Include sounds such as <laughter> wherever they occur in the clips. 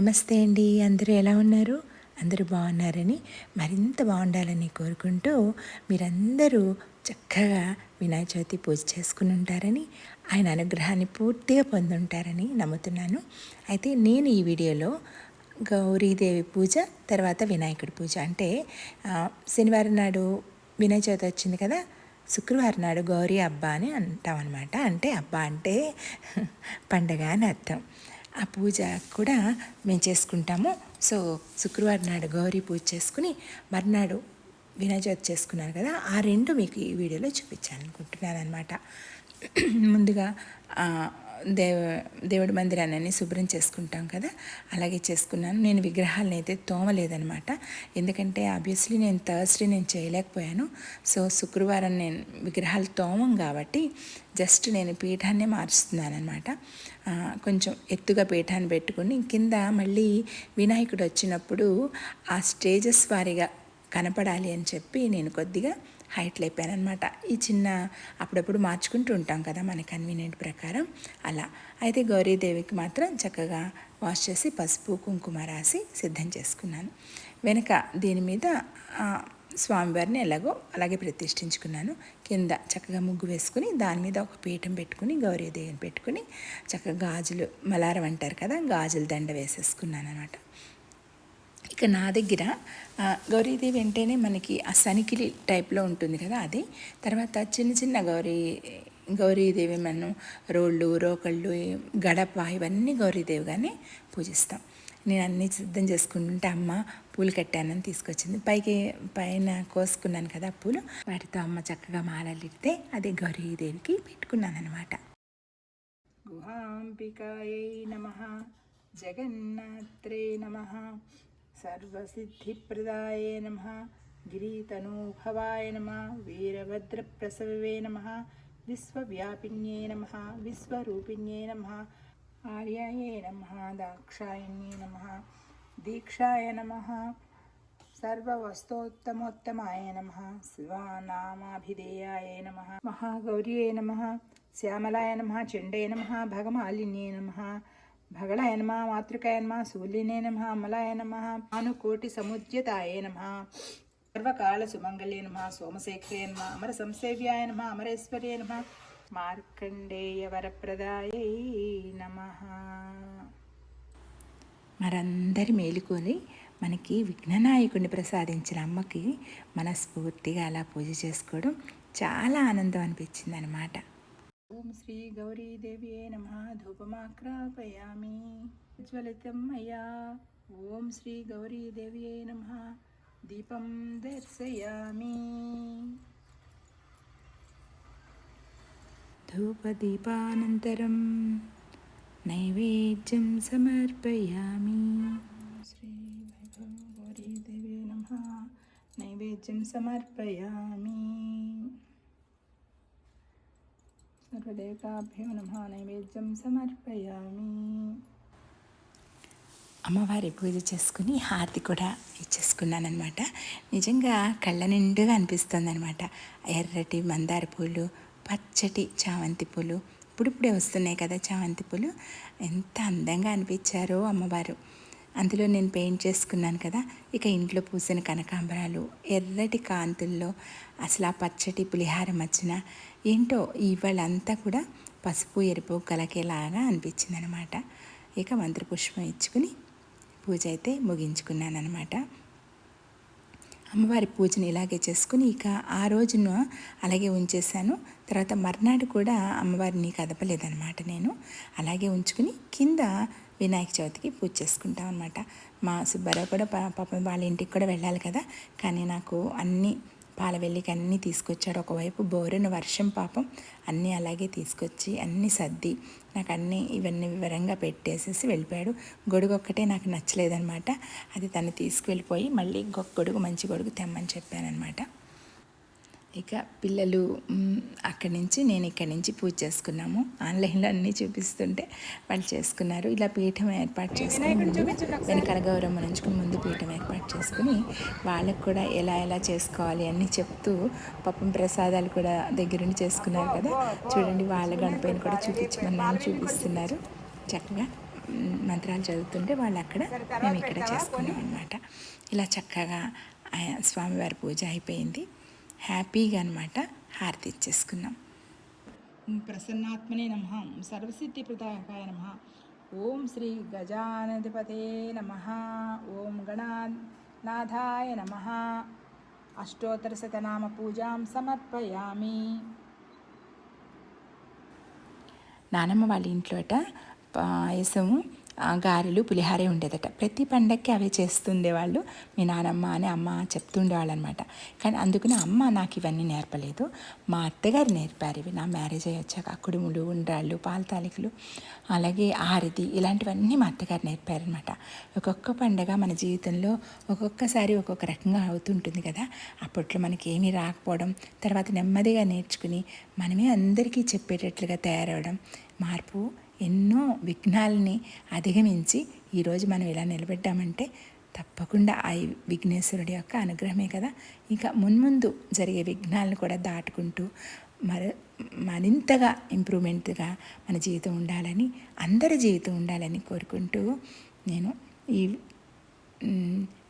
నమస్తే అండి. అందరూ ఎలా ఉన్నారు? అందరూ బాగున్నారని మరింత బాగుండాలని కోరుకుంటూ మీరందరూ చక్కగా వినాయక చవితి పూజ చేసుకుని ఉంటారని ఆయన అనుగ్రహాన్ని పూర్తిగా పొందుంటారని నమ్ముతున్నాను. అయితే నేను ఈ వీడియోలో గౌరీదేవి పూజ తర్వాత వినాయకుడి పూజ. అంటే శనివారం నాడు వినాయక చవితి వచ్చింది కదా శుక్రవారం నాడు గౌరీ అబ్బా అని అంటామన్నమాట. అంటే అబ్బా అంటే <laughs> పండగ అని అర్థం. ఆ పూజ కూడా మేము చేసుకుంటాము. సో శుక్రవారం నాడు గౌరీ పూజ చేసుకుని మర్నాడు వినాయక చవితి చేసుకున్నాను కదా ఆ రెండు మీకు ఈ వీడియోలో చూపించాలనుకుంటున్నాను అనమాట <clears throat> ముందుగా దేవ దేవుడి మందిరాన్ని శుభ్రం చేసుకుంటాం కదా? అలాగే చేసుకున్నాను. నేను విగ్రహాలను అయితే తోమలేదనమాట ఎందుకంటే ఆబ్వియస్లీ నేను థర్స్డే నేను చేయలేకపోయాను. సో శుక్రవారం నేను విగ్రహాలు తోమం కాబట్టి జస్ట్ నేను పీఠాన్నే మార్చుతున్నాను అనమాట కొంచెం ఎత్తుగా పీఠాన్ని పెట్టుకుని కింద మళ్ళీ వినాయకుడు వచ్చినప్పుడు ఆ స్టేజెస్ వారిగా కనపడాలి అని చెప్పి నేను కొద్దిగా హైట్లు అయిపోయానమాట ఈ చిన్న అప్పుడప్పుడు మార్చుకుంటూ ఉంటాం కదా మన కన్వీనియంట్ ప్రకారం. అలా. అయితే గౌరీదేవికి మాత్రం చక్కగా వాష్ చేసి పసుపు కుంకుమ రాసి సిద్ధం చేసుకున్నాను. వెనక దీని మీద స్వామివారిని ఎలాగో అలాగే ప్రతిష్ఠించుకున్నాను. కింద చక్కగా ముగ్గు వేసుకుని దాని మీద ఒక పీఠం పెట్టుకుని గౌరీదేవిని పెట్టుకుని చక్కగా గాజులు మలారం అంటారు కదా గాజుల దండ వేసేసుకున్నాను అనమాట ఇక నా దగ్గర గౌరీదేవి అంటేనే మనకి ఆ సనికిలి టైప్లో ఉంటుంది కదా అది. తర్వాత చిన్న చిన్న గౌరీ గౌరీదేవి మనం రోళ్ళు రోకళ్ళు గడప ఇవన్నీ గౌరీదేవిగానే పూజిస్తాం. నేను అన్నీ సిద్ధం చేసుకుంటుంటే అమ్మ పూలు కట్టానని తీసుకొచ్చింది. పైకి పైన కోసుకున్నాను కదా పూలు. వాటితో అమ్మ చక్కగా మాలలిడితే అదే గౌరీదేవికి పెట్టుకున్నాను అనమాట గుహాంబికాయై నమ జగన్నాత్రే నమ. సర్వసిద్ధిప్రదాయ నమ. గిరీతనూభవాయ నమ. వీరభద్రప్రసవే నమ. విశ్వవ్యాపిన్యే నమ. విశ్వరూపిణ్యే నమ. ఆర్యాయే నమ. దాక్షాయణ్యే నమ. దీక్షాయ నమ. సర్వవస్తోత్తమోత్తమాయ నమ. శివానామాభిధేయాయ నమ. మహాగౌర్యే నమ. శ్యామలాయ నమ. చండే నమ. భగమాలిన్యే నమ. భగళాయ నమ మాతృకాయ నమ శూలినే నమ అమలాయ నమ అనుకోటి సముద్యతాయ నమ సర్వకాల సుమంగళ్యే నమ సోమశేఖరే నమ అమర సంసేవ్యాయ నమ అమరేశ్వర్యే నమ మార్కండేయ వరప్రదాయ నమ. మరందరి మేలుకొని మనకి విఘ్ననాయకుడిని ప్రసాదించిన అమ్మకి మనస్ఫూర్తిగా అలా పూజ చేసుకోవడం చాలా ఆనందం అనిపించింది అనమాట ఓం శ్రీ గౌరీదేవి నమ ధూపమాక్రాపయామి జ్వలితం మయా ఓం శ్రీ గౌరీదేవి నమ దీపం దర్శయామి ధూపదీపానంతరం నైవేద్యం సమర్పయామి శ్రీ వైభవ గౌరీదేవి నమ నైవేద్యం సమర్పయామి హృదయకాభ్యో నమ నైవేద్యం సమర్పయామి అమ్మవారి పూజ చేసుకుని హారతి కూడా ఇచ్చేసుకున్నానమాట నిజంగా కళ్ళ నిండుగా అనిపిస్తుంది అనమాట ఎర్రటి మందార పూలు పచ్చటి చామంతి పూలు ఇప్పుడిప్పుడే వస్తున్నాయి కదా చామంతి పూలు. ఎంత అందంగా అనిపించారో అమ్మవారు. అందులో నేను పెయింట్ చేసుకున్నాను కదా ఇక ఇంట్లో పూసిన కనకాంబరాలు ఎర్రటి కాంతుల్లో అసలు ఆ పచ్చటి పులిహారం వచ్చిన ఏంటో ఇవాళంతా కూడా పసుపు ఎరుపు కలకేలాగా అనిపించింది అనమాట ఇక మంత్రపుష్పం ఇచ్చుకుని పూజ అయితే ముగించుకున్నాను అనమాట అమ్మవారి పూజను ఇలాగే చేసుకుని ఇక ఆ రోజున అలాగే ఉంచేశాను. తర్వాత మర్నాడు కూడా అమ్మవారిని కదపలేదనమాట నేను. అలాగే ఉంచుకుని కింద వినాయక చవితికి పూజ చేసుకుంటాం అనమాట మా సుబ్బారావు కూడా పా- పాపం వాళ్ళ ఇంటికి కూడా వెళ్ళాలి కదా. కానీ నాకు అన్నీ పాల వెళ్ళికి అన్నీ తీసుకొచ్చాడు. ఒకవైపు బోరున వర్షం పాపం అన్నీ అలాగే తీసుకొచ్చి అన్నీ సర్ది నాకు అన్నీ ఇవన్నీ వివరంగా పెట్టేసేసి వెళ్ళిపోయాడు. గొడుగు ఒక్కటే నాకు నచ్చలేదనమాట అది తను తీసుకువెళ్ళిపోయి మళ్ళీ ఇంకొక గొడుగు మంచి గొడుగు తెమ్మని చెప్పానమాట ఇక పిల్లలు అక్కడి నుంచి నేను ఇక్కడి నుంచి పూజ చేసుకున్నాము. ఆన్లైన్లో అన్నీ చూపిస్తుంటే వాళ్ళు చేసుకున్నారు. ఇలా పీఠం ఏర్పాటు చేసుకుని ముందు వెనకాల గౌరమ్మ నుంచుకుని ముందు పీఠం ఏర్పాటు చేసుకుని వాళ్ళకు కూడా ఎలా ఎలా చేసుకోవాలి అన్నీ చెప్తూ పాపం ప్రసాదాలు కూడా దగ్గరుండి చేసుకున్నారు కదా. చూడండి వాళ్ళ గణపైన కూడా చూపించమన్నాను చూపిస్తున్నారు. చక్కగా మంత్రాలు చదువుతుంటే వాళ్ళు అక్కడ మేము ఇక్కడ చేసుకున్నాం అనమాట ఇలా చక్కగా స్వామివారి పూజ అయిపోయింది. హ్యాపీగా అనమాట హారతి ఇచ్చేసుకున్నాం. ప్రసన్నాత్మనే నమ. సర్వసిద్ధి ప్రదాయకాయ నమ. ఓం శ్రీ గజానధిపతే నమ. ఓం గణానాథాయ నమ. అష్టోత్తరశతనామ పూజాం సమర్పయామి. నానమ్మ వాళ్ళ ఇంట్లోట పాయసము గారెలు పులిహారే ఉండేదట. ప్రతి పండక్కి అవే చేస్తుండేవాళ్ళు. మీ నానమ్మ అని అమ్మ చెప్తుండేవాళ్ళు అనమాట కానీ అందుకని అమ్మ నాకు ఇవన్నీ నేర్పలేదు. మా అత్తగారు నేర్పారు ఇవి నా మ్యారేజ్ అయ్యి వచ్చాక కుడుములు ఉండ్రాళ్ళు పాల తాలికలు అలాగే ఆరతి ఇలాంటివన్నీ మా అత్తగారు నేర్పారనమాట. ఒక్కొక్క పండగ మన జీవితంలో ఒక్కొక్కసారి ఒక్కొక్క రకంగా అవుతుంటుంది కదా. అప్పట్లో మనకి ఏమీ రాకపోవడం తర్వాత నెమ్మదిగా నేర్చుకుని మనమే అందరికీ చెప్పేటట్లుగా తయారవడం మార్పు ఎన్నో విఘ్నాలని అధిగమించి ఈరోజు మనం ఇలా నిలబెట్టామంటే తప్పకుండా ఆ విఘ్నేశ్వరుడి యొక్క అనుగ్రహమే కదా. ఇంకా మున్ముందు జరిగే విఘ్నాలను కూడా దాటుకుంటూ మర మరింతగా ఇంప్రూవ్మెంట్గా మన జీవితం ఉండాలని అందరి జీవితం ఉండాలని కోరుకుంటూ నేను ఈ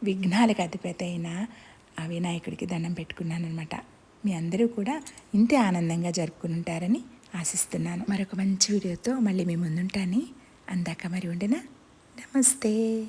విఘ్నాలకు అధిపతి అయిన ఆ వినాయకుడికి దండం పెట్టుకున్నాను అనమాట మీ అందరూ కూడా ఇంతే ఆనందంగా జరుపుకుని ఉంటారని ఆశిస్తున్నాను. మరొక మంచి వీడియోతో మళ్ళీ మీ ముందుంటాను. అందాక మరి ఉండనా. నమస్తే.